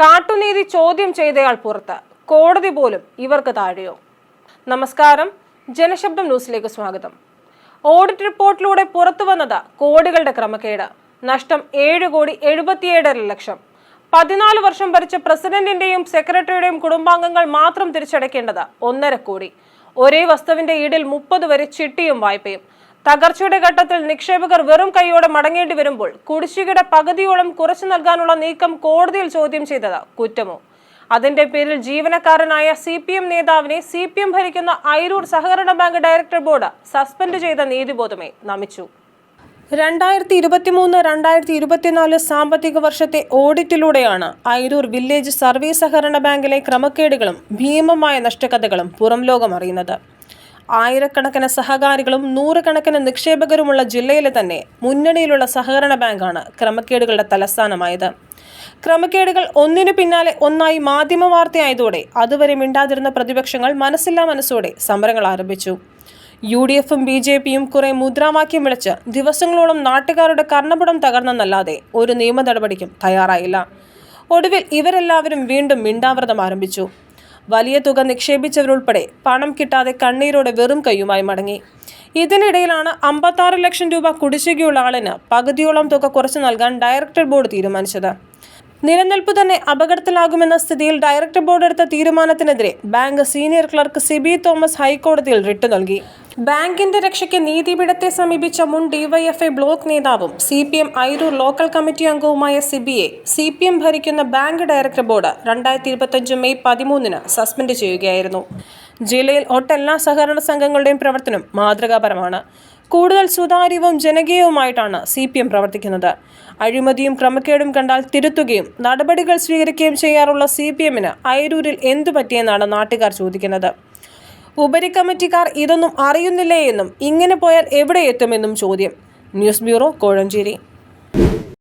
കാട്ടുനീതി ചോദ്യം ചെയ്തയാൾ പുറത്ത്. കോടതി പോലും ഇവർക്ക് താഴെയോ? നമസ്കാരം. ജനശബ്ദം ന്യൂസിലേക്ക് സ്വാഗതം. ഓഡിറ്റ് റിപ്പോർട്ടിലൂടെ പുറത്തു വന്നത് കോടികളുടെ ക്രമക്കേട്. നഷ്ടം ഏഴ് കോടി എഴുപത്തിയേഴര ലക്ഷം. പതിനാല് വർഷം ഭരിച്ച പ്രസിഡന്റിന്റെയും സെക്രട്ടറിയുടെയും കുടുംബാംഗങ്ങൾ മാത്രം തിരിച്ചടയ്ക്കേണ്ടത് ഒന്നര കോടി. ഒരേ വസ്തുവിന്റെ ഈടിൽ മുപ്പത് വരെ ചിട്ടിയും വായ്പയും. തകർച്ചയുടെ ഘട്ടത്തിൽ നിക്ഷേപകർ വെറും കൈയോടെ മടങ്ങേണ്ടി വരുമ്പോൾ കുടിശ്ശികയുടെ പകുതിയോളം കുറച്ചു നൽകാനുള്ള നീക്കം കോടതിയിൽ ചോദ്യം ചെയ്തത് കുറ്റമോ? അതിന്റെ പേരിൽ ജീവനക്കാരനായ സി പി എം നേതാവിനെ സി പി എം ഭരിക്കുന്ന ഐരൂർ സഹകരണ ബാങ്ക് ഡയറക്ടർ ബോർഡ് സസ്പെൻഡ് ചെയ്ത നീതിബോധമേ നമിച്ചു. രണ്ടായിരത്തി ഇരുപത്തിമൂന്ന് രണ്ടായിരത്തി ഇരുപത്തിനാല് സാമ്പത്തിക വർഷത്തെ ഓഡിറ്റിലൂടെയാണ് ഐരൂർ വില്ലേജ് സർവീസ് സഹകരണ ബാങ്കിലെ ക്രമക്കേടുകളും ഭീമമായ നഷ്ടക്കഥകളും പുറം ലോകം അറിയുന്നത്. ആയിരക്കണക്കിന് സഹകാരികളും നൂറുകണക്കിന് നിക്ഷേപകരുമുള്ള ജില്ലയിലെ തന്നെ മുന്നണിയിലുള്ള സഹകരണ ബാങ്കാണ് ക്രമക്കേടുകളുടെ തലസ്ഥാനമായത്. ക്രമക്കേടുകൾ ഒന്നിനു പിന്നാലെ ഒന്നായി മാധ്യമ വാർത്തയായതോടെ അതുവരെ മിണ്ടാതിരുന്ന പ്രതിപക്ഷങ്ങൾ മനസ്സില്ലാ മനസ്സോടെ സമരങ്ങൾ ആരംഭിച്ചു. യു ഡി എഫും ബി ജെ പിയും കുറെ മുദ്രാവാക്യം വിളിച്ച് ദിവസങ്ങളോളം നാട്ടുകാരുടെ കർണപടം തകർന്നെന്നല്ലാതെ ഒരു നിയമ നടപടിക്കും തയ്യാറായില്ല. ഒടുവിൽ ഇവരെല്ലാവരും വീണ്ടും മിണ്ടാവ്രതം ആരംഭിച്ചു. വലിയ തുക നിക്ഷേപിച്ചവരുൾപ്പെടെ പണം കിട്ടാതെ കണ്ണീരോടെ വെറും കൈയുമായി മടങ്ങി. ഇതിനിടയിലാണ് അമ്പത്താറ് ലക്ഷം രൂപ കുടിശ്ശികയുള്ള ആളിന് പകുതിയോളം തുക കുറച്ച് നൽകാൻ ഡയറക്ടർ ബോർഡ് തീരുമാനിച്ചത്. നിലനിൽപ്പ് തന്നെ അപകടത്തിലാകുമെന്ന സ്ഥിതിയിൽ ഡയറക്ടർ ബോർഡ് എടുത്ത തീരുമാനത്തിനെതിരെ bank senior clerk Sibi Thomas ഹൈക്കോടതിയിൽ റിട്ട് നൽകി. ബാങ്കിന്റെ രക്ഷയ്ക്ക് നീതിപീഠത്തെ സമീപിച്ച മുൻ ഡിവൈഎഫ്ഐ ബ്ലോക്ക് നേതാവും C P M Airur local committee അംഗവുമായ സിബിയെ സി പി എം ഭരിക്കുന്ന ബാങ്ക് ഡയറക്ടർ ബോർഡ് രണ്ടായിരത്തി ഇരുപത്തഞ്ച് മെയ് പതിമൂന്നിന് സസ്പെൻഡ് ചെയ്യുകയായിരുന്നു. ജില്ലയിൽ ഒട്ടെല്ലാ സഹകരണ സംഘങ്ങളുടെയും പ്രവർത്തനം മാതൃകാപരമാണ്. കൂടുതൽ സുതാര്യവും ജനകീയവുമായിട്ടാണ് സി പി എം പ്രവർത്തിക്കുന്നത്. അഴിമതിയും ക്രമക്കേടും കണ്ടാൽ തിരുത്തുകയും നടപടികൾ സ്വീകരിക്കുകയും ചെയ്യാറുള്ള സി പി എമ്മിന് അയരൂരിൽ എന്തു പറ്റിയെന്നാണ് നാട്ടുകാർ ചോദിക്കുന്നത്. ഉപരികമ്മിറ്റിക്കാർ ഇതൊന്നും അറിയുന്നില്ലേ എന്നും ഇങ്ങനെ പോയാൽ എവിടെ എത്തുമെന്നും ചോദ്യം. News bureau Kozhencherry.